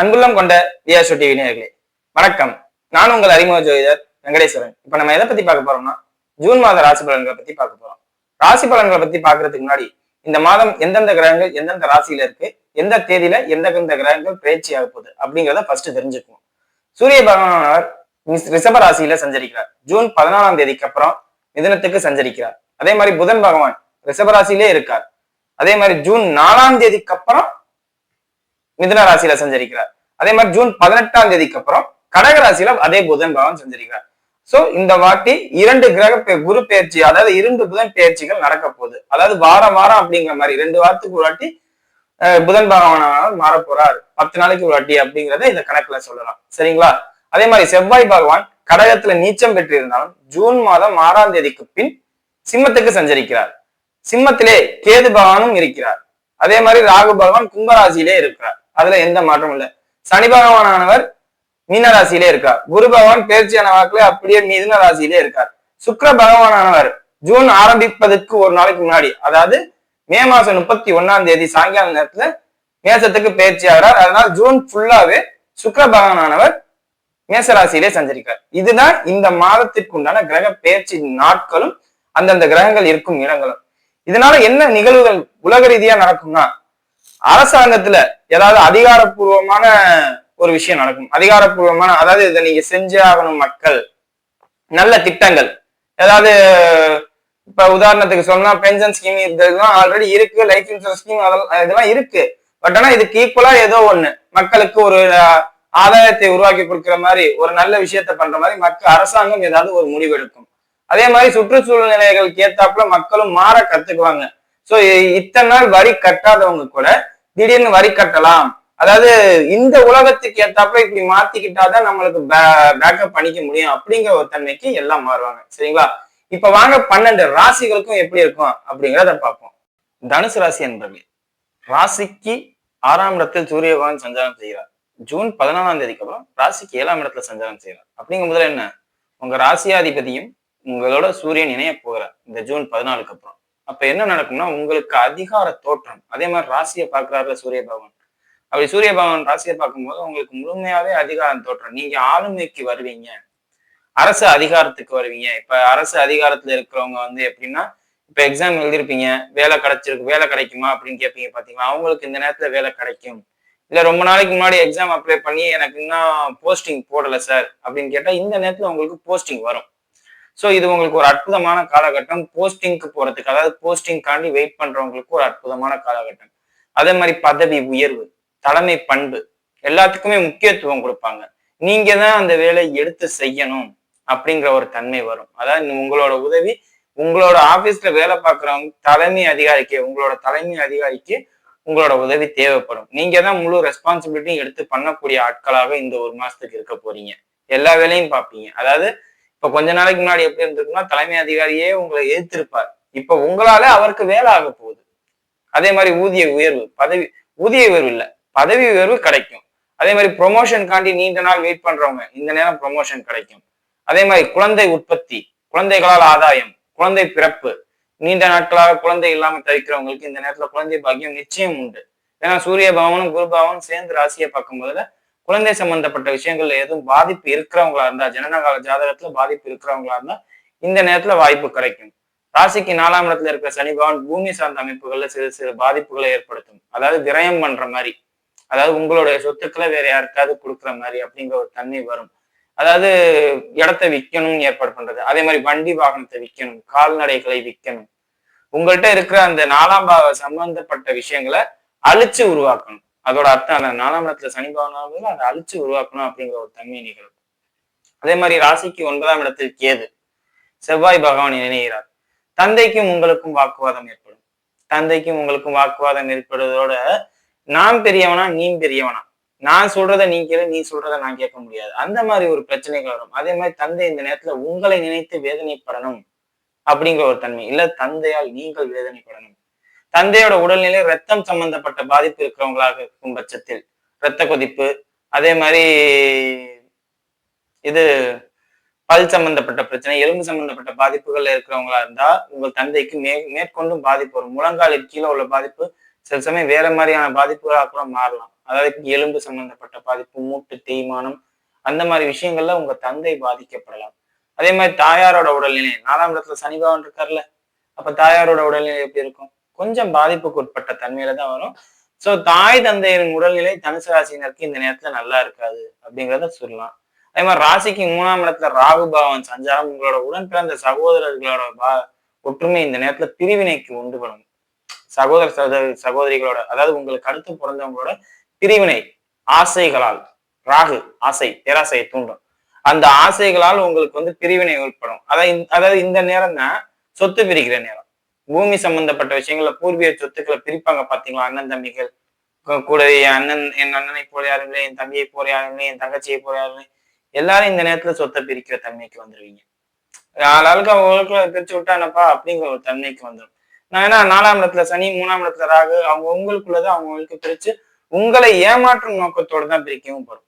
அன்புள்ளம் கொண்ட வியாசு டிவி நேர்களே வணக்கம். நான் உங்கள் அறிமுக ஜோதிடர் வெங்கடேஸ்வரன். இப்ப நம்ம எதை பத்தி பார்க்க போறோம்னா ஜூன் மாத ராசி பலன்களை பத்தி பார்க்க போறோம். ராசி பலன்களை பத்தி பாக்குறதுக்கு முன்னாடி இந்த மாதம் எந்தெந்த கிரகங்கள் எந்தெந்த ராசியில இருக்கு எந்த தேதியில எந்தெந்த கிரகங்கள் பயிற்சி ஆக போகுது அப்படிங்கிறத ஃபர்ஸ்ட் தெரிஞ்சுக்குவோம். சூரிய பகவானவர் ரிஷப ராசியில சஞ்சரிக்கிறார். ஜூன் பதினாலாம் தேதிக்கு அப்புறம் மிதனத்துக்கு சஞ்சரிக்கிறார். அதே மாதிரி புதன் பகவான் ரிஷப ராசியிலே இருக்கார். அதே மாதிரி ஜூன் நாலாம் தேதிக்கு அப்புறம் மிதுன ராசியில சஞ்சரிக்கிறார். அதே மாதிரி ஜூன் பதினெட்டாம் தேதிக்கு அப்புறம் கடக ராசியில அதே புதன் பகவான் சஞ்சரிக்கிறார். சோ இந்த வாட்டி இரண்டு கிரக குரு பயிற்சி அதாவது இரண்டு புதன் பெயர்ச்சிகள் நடக்க போகுது. அதாவது வாரம் வாரம் அப்படிங்கிற மாதிரி ரெண்டு வாரத்துக்கு ஒரு வாட்டி புதன் பகவான் மாற போறார் பத்து நாளைக்கு ஒரு வாட்டி அப்படிங்கிறத இந்த கணக்குல சொல்லலாம். சரிங்களா? அதே மாதிரி செவ்வாய் பகவான் கடகத்துல நீச்சம் பெற்றிருந்தாலும் ஜூன் மாதம் ஆறாம் தேதிக்கு பின் சிம்மத்துக்கு சஞ்சரிக்கிறார். சிம்மத்திலே கேது பகவானும் இருக்கிறார். அதே மாதிரி ராகு பகவான் கும்பராசியிலே இருக்கிறார். அதுல எந்த மாற்றமும் இல்லை. சனி பகவானவர் மீன ராசியிலே இருக்கார். குரு பகவான் பேர்ச்சியான வாக்குல அப்படியே மிதுன ராசியிலே இருக்கார். சுக்கர பகவானவர் ஜூன் ஆரம்பிப்பதற்கு ஒரு நாளைக்கு முன்னாடி அதாவது மே மாசம் முப்பத்தி ஒன்னாம் தேதி சாயங்கால நேரத்துல மேசத்துக்கு பயிற்சி ஆகிறார். அதனால் ஜூன் ஃபுல்லாவே சுக்கிர பகவானானவர் மேசராசியிலே சஞ்சரிக்கார் இதுதான் இந்த மாதத்திற்கு உண்டான கிரக பயிற்சி நாட்களும் அந்தந்த கிரகங்கள் இருக்கும் இடங்களும். இதனால என்ன நிகழ்வுகள் உலக ரீதியா நடக்கும்னா அரசாங்கத்துல ஏதாவது அதிகாரப்பூர்வமான ஒரு விஷயம் நடக்கும். அதிகாரப்பூர்வமான அதாவது இதை நீங்க செஞ்சே ஆகணும் மக்கள். நல்ல திட்டங்கள். ஏதாவது இப்ப உதாரணத்துக்கு சொன்னா பென்ஷன் ஸ்கீம் இதெல்லாம் ஆல்ரெடி இருக்கு லைஃப் இன்சூரன்ஸ் ஸ்கீம் அதெல்லாம் இதெல்லாம் இருக்கு. பட் ஆனா இதுக்கு ஈக்குவலா ஏதோ ஒண்ணு. மக்களுக்கு ஒரு ஆதாயத்தை உருவாக்கி கொடுக்கிற மாதிரி ஒரு நல்ல விஷயத்த பண்ற மாதிரி மக்கள் அரசாங்கம் ஏதாவது ஒரு முடிவு எடுக்கும் அதே மாதிரி சுற்றுச்சூழல் நிலைகளுக்கு ஏத்தாப்புல மக்களும் மாற கத்துக்குவாங்க. சோ இத்தனை நாள் வரி கட்டாதவங்க கூட திடீர்னு வரி கட்டலாம். அதாவது இந்த உலகத்துக்கு ஏத்தாப்புல இப்படி மாத்திக்கிட்டாதான் நம்மளுக்கு பேக்கப் பண்ணிக்க முடியும் அப்படிங்கிற ஒரு தன்மைக்கு எல்லாம் மாறுவாங்க. சரிங்களா? இப்ப வாங்க பன்னெண்டு ராசிகளுக்கும் எப்படி இருக்கும் அப்படிங்கிறத பார்ப்போம். தனுசு ராசி என்பது ராசிக்கு ஆறாம் இடத்தில் சூரிய பகவான் சஞ்சாரம் செய்கிறார். ஜூன் பதினாலாம் தேதிக்கு அப்புறம் ராசிக்கு ஏழாம் இடத்துல சஞ்சாரம் செய்கிறார். அப்படிங்கும் முதல்ல என்ன? உங்க ராசியாதிபதியும் உங்களோட சூரியன் இணைய போகிறார் இந்த ஜூன் பதினாலுக்கு அப்புறம். அப்ப என்ன நடக்கும்னா உங்களுக்கு அதிகார தோற்றம். அதே மாதிரி ராசியை பார்க்கிறாருல சூரிய பகவான். அப்படி சூரிய பகவான் ராசியை பார்க்கும்போது உங்களுக்கு முழுமையாவே அதிகாரம் தோற்றம். நீங்க ஆளுமைக்கு வருவீங்க. அரசு அதிகாரத்துக்கு வருவீங்க. இப்ப அரசு அதிகாரத்துல இருக்கிறவங்க வந்து எப்படின்னா இப்ப எக்ஸாம் எழுதிருப்பீங்க வேலை கிடைச்சிருக்கு வேலை கிடைக்குமா அப்படின்னு கேட்பீங்க பாத்தீங்களா? அவங்களுக்கு இந்த நேரத்துல வேலை கிடைக்கும். இல்ல ரொம்ப நாளைக்கு முன்னாடி எக்ஸாம் அப்ளை பண்ணி எனக்கு இன்னும் போஸ்டிங் போடல சார் அப்படின்னு கேட்டா இந்த நேரத்துல உங்களுக்கு போஸ்டிங் வரும். ஸோ இது உங்களுக்கு ஒரு அற்புதமான காலகட்டம். போஸ்டிங்க்கு போறதுக்கு அதாவது போஸ்டிங் காண்டி வெயிட் பண்றவங்களுக்கு ஒரு அற்புதமான காலகட்டம். அதே மாதிரி பதவி உயர்வு தலைமை பண்பு எல்லாத்துக்குமே முக்கியத்துவம் கொடுப்பாங்க. நீங்க தான் அந்த வேலையை எடுத்து செய்யணும் அப்படிங்கிற ஒரு தன்மை வரும். அதாவது உங்களோட உதவி உங்களோட ஆபீஸ்ல வேலை பார்க்குறவங்க தலைமை அதிகாரிக்கு உங்களோட தலைமை அதிகாரிக்கு உங்களோட உதவி தேவைப்படும். நீங்க தான் முழு ரெஸ்பான்சிபிலிட்டியும் எடுத்து பண்ணக்கூடிய ஆட்களாக இந்த ஒரு மாசத்துக்கு இருக்க போறீங்க. எல்லா வேலையும் பார்ப்பீங்க. அதாவது இப்ப கொஞ்ச நாளைக்கு முன்னாடி எப்படி இருந்திருக்குன்னா தலைமை அதிகாரியே உங்களை எதிர்த்திருப்பார் இப்ப உங்களால அவருக்கு வேலை ஆக போகுது. அதே மாதிரி ஊதிய உயர்வு பதவி ஊதிய உயர்வு இல்ல. பதவி உயர்வு கிடைக்கும். அதே மாதிரி ப்ரொமோஷன் காண்டி நீண்ட நாள் வெயிட் பண்றவங்க இந்த நேரம் ப்ரொமோஷன் கிடைக்கும். அதே மாதிரி குழந்தை உற்பத்தி குழந்தைகளால் ஆதாயம் குழந்தை பிறப்பு. நீண்ட நாட்களாக குழந்தை இல்லாம தவிக்கிறவங்களுக்கு இந்த நேரத்துல குழந்தை பாக்கியம் நிச்சயம் உண்டு. ஏன்னா சூரிய பவனும் குரு பவனும் சேர்ந்து ராசியை பார்க்கும்போதுல குழந்தை சம்பந்தப்பட்ட விஷயங்கள்ல எதுவும் பாதிப்பு இருக்கிறவங்களா இருந்தா ஜனனகால ஜாதகத்துல பாதிப்பு இருக்கிறவங்களா இருந்தா இந்த நேரத்துல வாய்ப்பு கிடைக்கும். ராசிக்கு நாலாம் இடத்துல இருக்கிற சனி பகவான் பூமி சார்ந்த அமைப்புகள்ல சிறு சிறு பாதிப்புகளை ஏற்படுத்தும். அதாவது விரயம் பண்ற மாதிரி. அதாவது உங்களுடைய சொத்துக்களை வேற யாருக்காவது கொடுக்குற மாதிரி அப்படிங்கிற ஒரு தன்மை வரும். அதாவது இடத்த விற்கணும்னு ஏற்பாடு பண்றது. அதே மாதிரி வண்டி வாகனத்தை விற்கணும் கால்நடைகளை விற்கணும். உங்கள்கிட்ட இருக்கிற அந்த நாலாம் பாவ சம்பந்தப்பட்ட விஷயங்களை அழிச்சு உருவாக்கணும். அதோட அர்த்தம் அந்த நாலாம் இடத்துல சனி பவனாவது அதை அழிச்சு உருவாக்கணும் அப்படிங்கிற ஒரு தன்மை நிகழும் அதே மாதிரி ராசிக்கு ஒன்பதாம் இடத்தில் கேது. செவ்வாய் பகவான் இணைகிறார். தந்தைக்கும் உங்களுக்கும் வாக்குவாதம் ஏற்படும். தந்தைக்கும் உங்களுக்கும் வாக்குவாதம் ஏற்படுவதோட நான் பெரியவனா நீ பெரியவனா? நான் சொல்றத நீ கேளு நீ சொல்றத நான் கேட்க முடியாது. அந்த மாதிரி ஒரு பிரச்சனைகள் வரும். அதே மாதிரி தந்தை இந்த நேரத்துல உங்களை நினைத்து வேதனைப்படணும் அப்படிங்கிற ஒரு தன்மை. இல்ல தந்தையால் நீங்கள் வேதனைப்படணும். தந்தையோட உடல்நிலை ரத்தம் சம்பந்தப்பட்ட பாதிப்பு இருக்கிறவங்களாக இருக்கும் பட்சத்தில் இரத்த கொதிப்பு அதே மாதிரி இது பல் சம்பந்தப்பட்ட பிரச்சனை எலும்பு சம்பந்தப்பட்ட பாதிப்புகள்ல இருக்கிறவங்களா இருந்தா உங்கள் தந்தைக்கு மே மேற்கொண்டும் பாதிப்பு வரும். முழங்காலுக்கு கீழே உள்ள பாதிப்பு சில சமயம் வேற மாதிரியான பாதிப்புகளாக கூட மாறலாம். அதாவது எலும்பு சம்பந்தப்பட்ட பாதிப்பு மூட்டு தேய்மானம் அந்த மாதிரி விஷயங்கள்ல உங்க தந்தை பாதிக்கப்படலாம். அதே மாதிரி தாயாரோட உடல்நிலை நாலாம் இடத்துல சனி பகவான் இருக்கார்ல அப்ப தாயாரோட உடல்நிலை எப்படி இருக்கும்? கொஞ்சம் பாதிப்புக்கு உட்பட்ட தன்மையில தான் வரும். சோ தாய் தந்தையின் உடல்நிலை தனுசு ராசினருக்கு இந்த நேரத்துல நல்லா இருக்காது அப்படிங்கிறத சொல்லலாம். அதே மாதிரி ராசிக்கு மூணாம் இடத்துல ராகு பாவன் சஞ்சாரம் உங்களோட உடன் பிறந்த சகோதரர்களோட பா ஒற்றுமை இந்த நேரத்துல பிரிவினைக்கு உண்டு பண்ணும். சகோதர சகோதரி சகோதரிகளோட அதாவது உங்களுக்கு அடுத்து பிறந்தவங்களோட பிரிவினை ஆசைகளால் ராகு ஆசை பேராசையை தூண்டும். அந்த ஆசைகளால் உங்களுக்கு வந்து பிரிவினை ஏற்படும். அதாவது அதாவது இந்த நேரம் தான் சொத்து பிரிக்கிற நேரம். பூமி சம்பந்தப்பட்ட விஷயங்களை பூர்வீக சொத்துக்களை பிரிப்பாங்க பாத்தீங்களா? அண்ணன் தம்பிகள். கூட என் அண்ணன் என் அண்ணனை போல யாரும் இல்லை என் தம்பியை போல யாரும் இல்லை என் தங்கச்சியை போல யாரும் இல்லை. எல்லாரும் இந்த நேரத்துல சொத்தை பிரிக்கிற தன்மைக்கு வந்துருவீங்க. ஆளாளுக்கு அவங்களுக்கு பிரிச்சு விட்டானப்பா அப்படிங்கிற ஒரு தன்மைக்கு வந்துடும் நான் ஏன்னா நாலாம் இடத்துல சனி மூணாம் இடத்துல ராகு அவங்க உங்களுக்குள்ளதான் அவங்களுக்கு பிரிச்சு உங்களை ஏமாற்றும் நோக்கத்தோடு தான் பிரிக்கவும் வரும்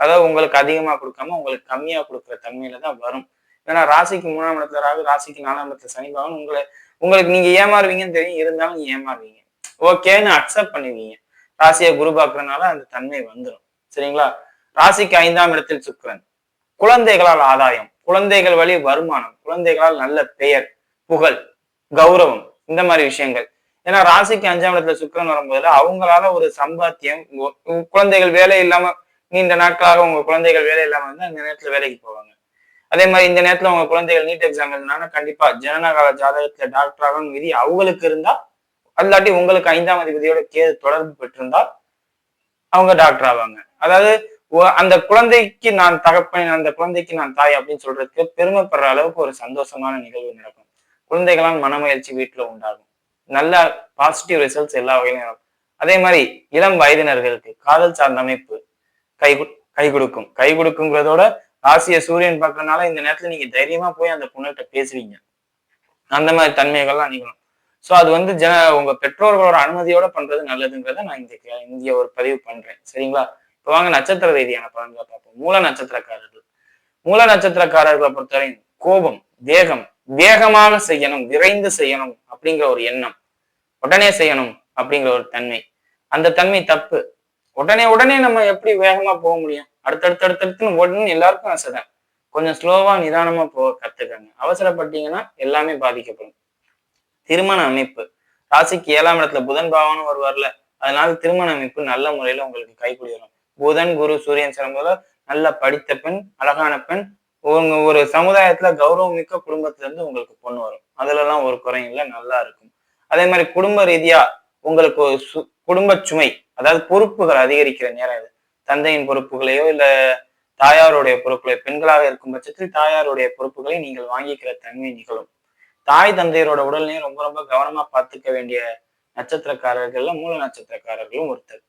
அதாவது உங்களுக்கு அதிகமா கொடுக்காம உங்களுக்கு கம்மியா கொடுக்குற தன்மையில தான் வரும். ஏன்னா ராசிக்கு மூணாம் இடத்துல ராகு ராசிக்கு நாலாம் இடத்துல சனி பகவான் உங்களை உங்களுக்கு நீங்க ஏமாறுவீங்கன்னு தெரியும். இருந்தாலும் நீங்க ஏமாறுவீங்க. ஓகேன்னு அக்செப்ட் பண்ணுவீங்க ராசியை குரு பாக்குறதுனால அந்த தன்மை வந்துடும் சரிங்களா? ராசிக்கு ஐந்தாம் இடத்தில் சுக்கிரன். குழந்தைகளால் ஆதாயம் குழந்தைகள் வழி வருமானம் குழந்தைகளால் நல்ல பெயர் புகழ் கௌரவம் இந்த மாதிரி விஷயங்கள். ஏன்னா ராசிக்கு அஞ்சாம் இடத்துல சுக்கரன் வரும்போது அவங்களால ஒரு சம்பாத்தியம் குழந்தைகள் வேலை இல்லாம நீண்ட நாட்களாக உங்க குழந்தைகள் வேலை இல்லாம இருந்தால் அந்த நேரத்துல வேலைக்கு போவாங்க. அதே மாதிரி இந்த நேரத்துல உங்க குழந்தைகள் நீட் எக்ஸாம் எழுதினாங்கன்னா கண்டிப்பா ஜனனகால ஜாதகத்துல டாக்டராகும் விதி அவங்களுக்கு இருந்தா அல்லாட்டி உங்களுக்கு ஐந்தாம் அதிபதியோட கேது தொடர்பு பெற்றிருந்தால் அவங்க டாக்டர் ஆவாங்க. அதாவது அந்த குழந்தைக்கு நான் தகப்பன் அந்த குழந்தைக்கு நான் தாய் அப்படின்னு சொல்றதுக்கு பெருமைப்படுற அளவுக்கு ஒரு சந்தோஷமான நிகழ்வு நடக்கும். குழந்தைகளால் மனமகிழ்ச்சி வீட்டுல உண்டாகும். நல்ல பாசிட்டிவ் ரிசல்ட்ஸ் எல்லா வகையிலும் இருக்கும் அதே மாதிரி இளம் வயதினர்களுக்கு காதல் சார்ந்த அமைப்பு கை கை கொடுக்கும். கை கொடுக்குங்கிறதோட ராசிய சூரியன் பார்க்கறதுனால இந்த நேரத்துல நீங்க தைரியமா போய் அந்த பொண்ணுகிட்ட பேசுவீங்க. அந்த மாதிரி தன்மைகள்லாம் நீங்களும் சோ அது வந்து ஜன உங்க பெற்றோர்களோட அனுமதியோட பண்றது நல்லதுங்கிறத நான் இந்த கே- இந்திய ஒரு பதிவு பண்றேன். சரிங்களா? இப்போ வாங்க நட்சத்திர ரீதியான பலன்களை பார்ப்போம். மூல நட்சத்திரக்காரர்கள். மூல நட்சத்திரக்காரர்களை பொறுத்தவரை கோபம் வேகம் வேகமாக செய்யணும் விரைந்து செய்யணும் அப்படிங்கிற ஒரு எண்ணம் உடனே செய்யணும் அப்படிங்கிற ஒரு தன்மை. அந்த தன்மை தப்பு. உடனே உடனே நம்ம எப்படி வேகமா போக முடியும்? அடுத்தடுத்தடுத்துன்னு ஓடணும்னு எல்லாருக்கும் ஆசை தான் கொஞ்சம் ஸ்லோவா நிதானமா போக கத்துக்கங்க. அவசரப்பட்டீங்கன்னா எல்லாமே பாதிக்கப்படும். திருமண அமைப்பு. ராசிக்கு ஏழாம் இடத்துல புதன் பாவனும் வருவார்ல அதனால திருமண அமைப்பு நல்ல முறையில உங்களுக்கு கைக்கூடி வரும் புதன் குரு சூரியன் சிறம்போல நல்ல படித்த பெண் அழகான பெண் உங்க ஒரு சமுதாயத்துல கௌரவம் மிக்க குடும்பத்துல இருந்து உங்களுக்கு பொண்ணு வரும். அதுல எல்லாம் ஒரு குறையும் இல்லை நல்லா இருக்கும். அதே மாதிரி குடும்ப ரீதியா உங்களுக்கு ஒரு சு- குடும்ப சுமை அதாவது பொறுப்புகள் அதிகரிக்கிற நேரம் இது. தந்தையின் பொறுப்புகளையோ இல்ல தாயாருடைய பொறுப்புகளை பெண்களாக இருக்கும் பட்சத்தில் தாயாருடைய பொறுப்புகளை நீங்கள் வாங்கிக்கிற தன்மை நிகழும். தாய் தந்தையரோட உடல்நிலையும் ரொம்ப ரொம்ப கவனமா பார்த்துக்க வேண்டிய நட்சத்திரக்காரர்கள்ல மூல நட்சத்திரக்காரர்களும் ஒருத்தர்.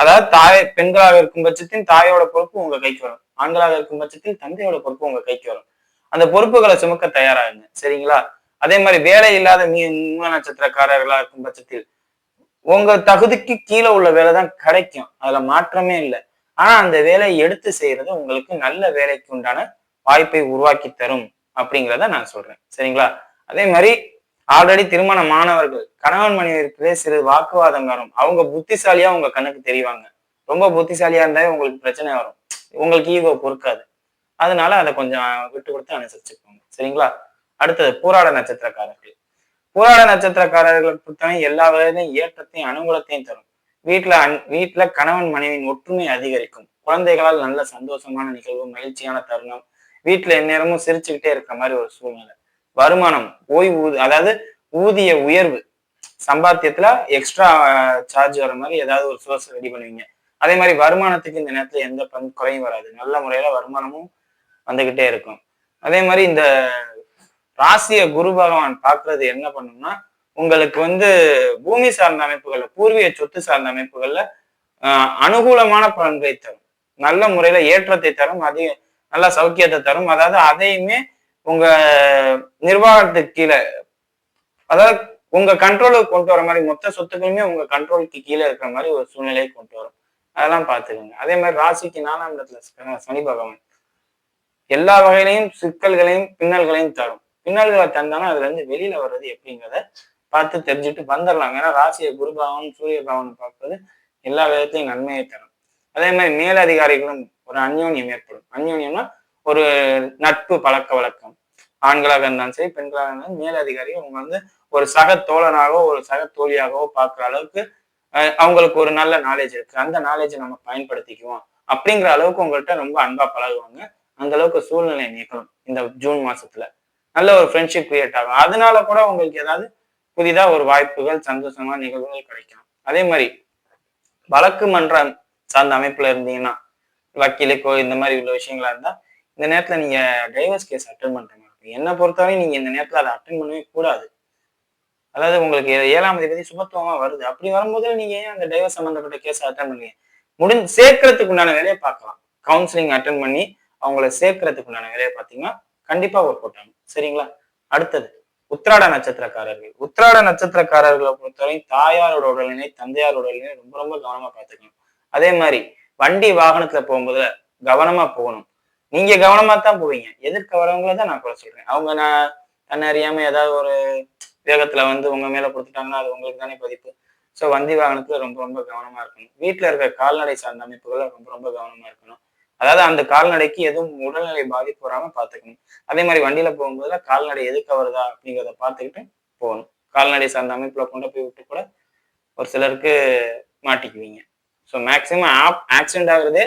அதாவது தாய் பெண்களாக இருக்கும் பட்சத்தில் தாயோட பொறுப்பு உங்க கைக்கு வரும். ஆண்களாக இருக்கும் பட்சத்தில் தந்தையோட பொறுப்பு உங்க கைக்கு வரும். அந்த பொறுப்புகளை சுமக்க தயாராகுங்க சரிங்களா? அதே மாதிரி வேலை இல்லாத மீ மூல நட்சத்திரக்காரர்களா இருக்கும் பட்சத்தில் உங்க தகுதிக்கு கீழே உள்ள வேலை தான் கிடைக்கும். அதுல மாற்றமே இல்லை. ஆனா அந்த வேலையை எடுத்து செய்யறது உங்களுக்கு நல்ல வேலைக்கு உண்டான வாய்ப்பை உருவாக்கி தரும் அப்படிங்கிறத நான் சொல்றேன். சரிங்களா? அதே மாதிரி ஆல்ரெடி திருமண மாணவர்கள் கணவன் மனைவிற்குள்ளே சிறு வாக்குவாதம் வரும். அவங்க புத்திசாலியா உங்க கண்ணுக்கு தெரிவாங்க. ரொம்ப புத்திசாலியா இருந்தாலே உங்களுக்கு பிரச்சனை வரும். உங்களுக்கு ஈகோ பொறுக்காது. அதனால அதை கொஞ்சம் விட்டு கொடுத்து அனுசரிச்சுக்கோங்க. சரிங்களா? அடுத்தது போராட நட்சத்திரக்காரர்கள். பூராட நட்சத்திரக்காரர்களை பொறுத்தவரை எல்லா வகையிலும் ஏற்றத்தையும் அனுகூலத்தையும் தரும். வீட்டுல அன்- வீட்டுல கணவன் மனைவியின் ஒற்றுமை அதிகரிக்கும். குழந்தைகளால் நல்ல சந்தோஷமான நிகழ்வு மகிழ்ச்சியான தருணம் வீட்டுல எந்நேரமும் சிரிச்சுக்கிட்டே இருக்கிற மாதிரி ஒரு சூழ்நிலை. வருமானம் ஓய்வு அதாவது ஊதிய உயர்வு. சம்பாத்தியத்துல எக்ஸ்ட்ரா சார்ஜ் வர மாதிரி ஏதாவது ஒரு சோர்ஸ் ரெடி பண்ணுவீங்க. அதே மாதிரி வருமானத்துக்கு இந்த நேரத்துல எந்த பண் குறையும் வராது. நல்ல முறையில வருமானமும் வந்துகிட்டே இருக்கும். அதே மாதிரி இந்த ராசிய குரு பகவான் பார்க்கறது என்ன பண்ணும்னா உங்களுக்கு வந்து பூமி சார்ந்த அமைப்புகள்ல பூர்வீக சொத்து சார்ந்த அமைப்புகள்ல அனுகூலமான பலன்களை தரும். நல்ல முறையில ஏற்றத்தை தரும் அதிக நல்ல சௌக்கியத்தை தரும். அதாவது அதையுமே உங்க நிர்வாகத்துக்கு கீழே அதாவது உங்க கண்ட்ரோலுக்கு கொண்டு வர மாதிரி மொத்த சொத்துக்களுமே உங்க கண்ட்ரோலுக்கு கீழே இருக்கிற மாதிரி ஒரு சூழ்நிலையை கொண்டு வரும். அதெல்லாம் பார்த்துக்கோங்க. அதே மாதிரி ராசிக்கு நாலாம் இடத்துல சனி பகவான். எல்லா வகையிலையும் சிக்கல்களையும் பின்னல்களையும் தரும். பின்னல்களை தந்தாலும் அதுல இருந்து வெளியில வர்றது எப்படிங்கிறத பார்த்து தெரிஞ்சுட்டு வந்துடலாம். ஏன்னா ராசியை குருபாவம் சூரிய பாவம் பார்ப்பது எல்லா விதத்திலையும் நன்மையை தரும். அதே மாதிரி மேலதிகாரிகளும் ஒரு அந்யோன்யம் ஏற்படும். அந்யோன்யம்னா ஒரு நட்பு பழக்க வழக்கம். ஆண்களாக இருந்தாலும் சரி பெண்களாக இருந்தாலும் மேலதிகாரி அவங்க வந்து ஒரு சக தோழனாகவோ ஒரு சக தோழியாகவோ பார்க்குற அளவுக்கு அவங்களுக்கு ஒரு நல்ல நாலேஜ் இருக்கு. அந்த நாலேஜை நம்ம பயன்படுத்திக்குவோம். அப்படிங்கிற அளவுக்கு உங்கள்கிட்ட ரொம்ப அன்பா பழகுவாங்க. அந்த அளவுக்கு சூழ்நிலை நீக்கணும் இந்த ஜூன் மாசத்துல. நல்ல ஒரு ஃப்ரெண்ட்ஷிப் கிரியேட் ஆகும். அதனால கூட உங்களுக்கு ஏதாவது புதிதாக ஒரு வாய்ப்புகள் சந்தோஷமான நிகழ்வுகள் கிடைக்கும். அதே மாதிரி வழக்கு மன்றம் சார்ந்த அமைப்புல இருந்தீங்கன்னா வக்கீலுக்கோ இந்த மாதிரி உள்ள விஷயங்களா இருந்தா இந்த நேரத்துல நீங்க டைவர்ஸ் கேஸ் அட்டன் பண்ற மாதிரி இருக்கும். என்னை பொறுத்தவரை நீங்க இந்த நேரத்துல அதை அட்டன் பண்ணவே கூடாது. அதாவது உங்களுக்கு ஏழாம் தேதி சுமத்துவமா வருது. அப்படி வரும்போது நீங்க ஏன் அந்த டைவர்ஸ் சம்பந்தப்பட்ட கேஸ் அட்டன் பண்ணுவீங்க முடிஞ்சு சேர்க்கறதுக்கு உண்டான வேலையை பார்க்கலாம். கவுன்சிலிங் அட்டன் பண்ணி அவங்கள சேர்க்கறதுக்கு உண்டான வேலையை பார்த்தீங்கன்னா கண்டிப்பா ஒர்க் அவுட் ஆகும். சரிங்களா? அடுத்தது உத்திராட நட்சத்திரக்காரர்கள். உத்திராட நட்சத்திரக்காரர்களை பொறுத்தவரை தாயாரோட உடல்நிலை தந்தையாரோட உடல்நிலை ரொம்ப ரொம்ப கவனமா பார்த்துக்கணும். அதே மாதிரி வண்டி வாகனத்துல போகும்போது கவனமா போகணும். நீங்க கவனமா தான் போவீங்க. எதிர்க்க வரவங்கள தான் நான் கூட சொல்றேன். அவங்க நான் தன்னை அறியாம ஏதாவது ஒரு வேகத்துல வந்து உங்க மேல கொடுத்துட்டாங்கன்னா அது உங்களுக்கு தானே பதிப்பு. ஸோ வண்டி வாகனத்துல ரொம்ப ரொம்ப கவனமா இருக்கணும். வீட்டுல இருக்க கால்நடை சார்ந்த அமைப்புகள்ல ரொம்ப ரொம்ப கவனமா இருக்கணும். அதாவது அந்த கால்நடைக்கு எதுவும் உடல்நிலை பாதிப்பு வராம பார்த்துக்கணும் அதே மாதிரி வண்டியில போகும்போது கால்நடை எதுக்கு வருதா அப்படிங்கிறத பார்த்துக்கிட்டு போகணும். கால்நடை சார்ந்த அமைப்புல கொண்டு போய் விட்டு கூட ஒரு சிலருக்கு மாட்டிக்குவீங்க. ஸோ மேக்சிமம் ஆப் ஆக்சிடென்ட் ஆகுறதே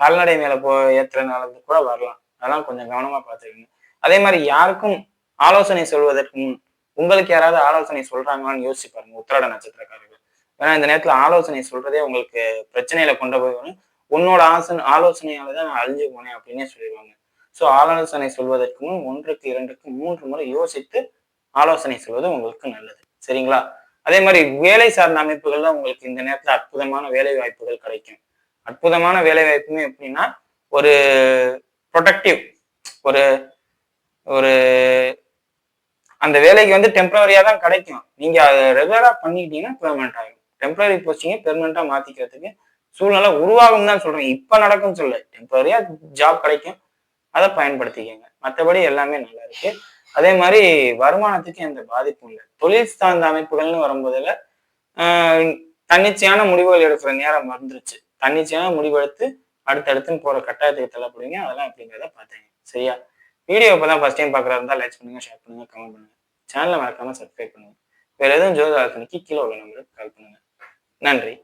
கால்நடை மேல போ ஏற்றுறதுனால கூட வரலாம். அதெல்லாம் கொஞ்சம் கவனமா பார்த்துக்கோங்க அதே மாதிரி யாருக்கும் ஆலோசனை சொல்வதற்கு முன் உங்களுக்கு யாராவது ஆலோசனை சொல்றாங்களான்னு யோசிச்சு பாருங்க உத்திராட நட்சத்திரக்காரர்கள். ஏன்னா இந்த நேரத்துல ஆலோசனை சொல்றதே உங்களுக்கு பிரச்சனையில கொண்டு போய் வரும் உன்னோட ஆசன் ஆலோசனையால தான் நான் அழிஞ்சு போனேன் அப்படின்னே சொல்லிடுவாங்க. ஸோ ஆலோசனை சொல்வதற்கு முன் ஒன்றுக்கு இரண்டுக்கு மூன்று முறை யோசித்து ஆலோசனை சொல்வது உங்களுக்கு நல்லது. சரிங்களா? அதே மாதிரி வேலை சார்ந்த அமைப்புகள்ல உங்களுக்கு இந்த நேரத்தில் அற்புதமான வேலை வாய்ப்புகள் கிடைக்கும். அற்புதமான வேலை வாய்ப்புமே எப்படின்னா ஒரு ப்ரொடக்டிவ் ஒரு ஒரு அந்த வேலைக்கு வந்து டெம்பரவரியாக தான் கிடைக்கும். நீங்கள் அதை ரெகுலராக பண்ணிக்கிட்டீங்கன்னா பெர்மனெண்ட் ஆகும் டெம்பரரி போஸ்டிங்கை பெர்மனெண்ட்டாக மாற்றிக்கிறதுக்கு சூழ்நிலை உருவாகும் தான் சொல்றேன். இப்ப நடக்கும் சொல்ல டெம்பரரியா ஜாப் கிடைக்கும். அதை பயன்படுத்திக்கங்க. மற்றபடி எல்லாமே நல்லா இருக்கு. அதே மாதிரி வருமானத்துக்கு எந்த பாதிப்பும் இல்லை. தொழில் சார்ந்த அமைப்புகள்னு வரும்போதுல தன்னிச்சையான முடிவுகள் எடுக்கிற நேரம் வந்துருச்சு. தன்னிச்சையான முடிவெடுத்து அடுத்தடுத்துன்னு போற கட்டாயத்துக்கு தள்ளப்படுவீங்க. அதெல்லாம் அப்படிங்கிறத பார்த்தேங்க சரியா? வீடியோ இப்போ தான் ஃபர்ஸ்ட் டைம் பார்க்குறதா இருந்தால் லைக் பண்ணுங்க ஷேர் பண்ணுங்க கமெண்ட் பண்ணுங்க. சேனலை மறக்காம சப்ஸ்கிரைப் பண்ணுங்க. வேற எதுவும் ஜோதிட கீழே உள்ள நம்பருக்கு கால் பண்ணுங்க. நன்றி.